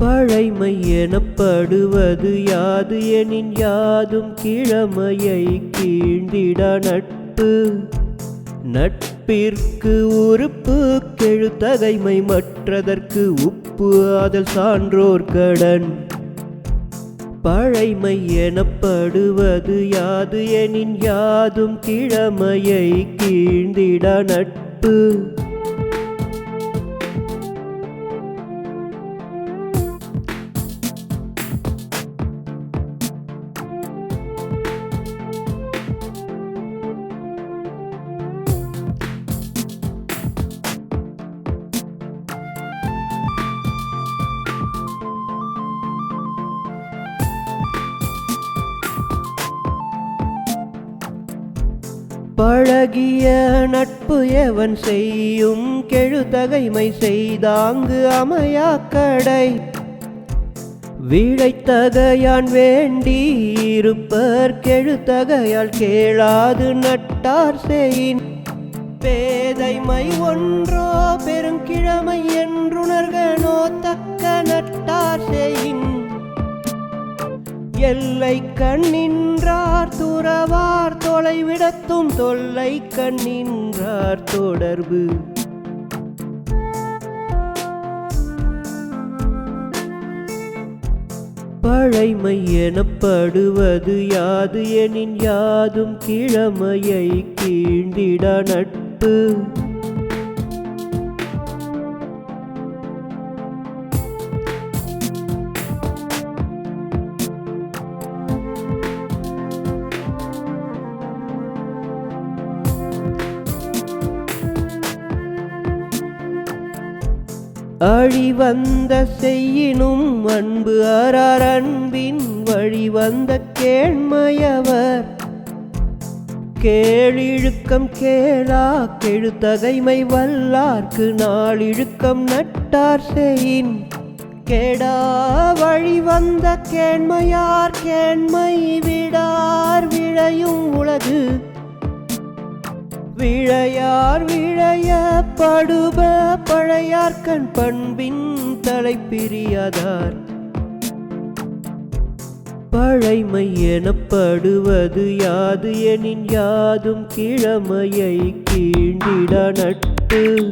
பழைமை எனப்படுவது யாது எனின் யாதும் கிழமையை கீழ்ந்திட நட்பு. நட்பிற்கு உறுப்பு கெழுத்தகைமை மற்றதற்கு உப்பு அதில் சான்றோர் கடன். பழைமை எனப்படுவது யாது எனின் யாதும் கிழமையை கீழ்ந்திட நட்பு. பழகிய நட்பு எவன் செய்யும்? கெழுதகைமை செய்தாங்கு கடை. வீழைத்தகையான் வேண்டி இருப்பர் கெழுத்தகையால் கேளாது நட்டார் செயின் பேதைமை ஒன்றோ பெருங்கிழமை என்று எல்லை கண்ணின்றார் துறவார் தொலைவிடத்தும் தொல்லை கண்ணின்றார் தொடர்பு. பழைமை எனப்படுவது யாது எனின் யாதும் கிழமையை கீழ்ந்திட நட்பு. அழிவந்த செய்யினும் அன்பு அறார் அன்பின் வழிவந்த கேண்மையவர். கேழிழுக்கம் கேளா கெழுத்தகைமை வல்லார்க்கு நாளிழுக்கம் நட்டார் செயின் கேடா வழி வந்த கேண்மையார் கேண்மை விடார் விழையும் உலகு. விழையார் விழைய படுப பழையார்கண் பண்பின் தலைப்பிரியாதார். பழைமை எனப்படுவது யாது? எனின் யாதும் கிழமையை கீழ்ந்திட நட்டு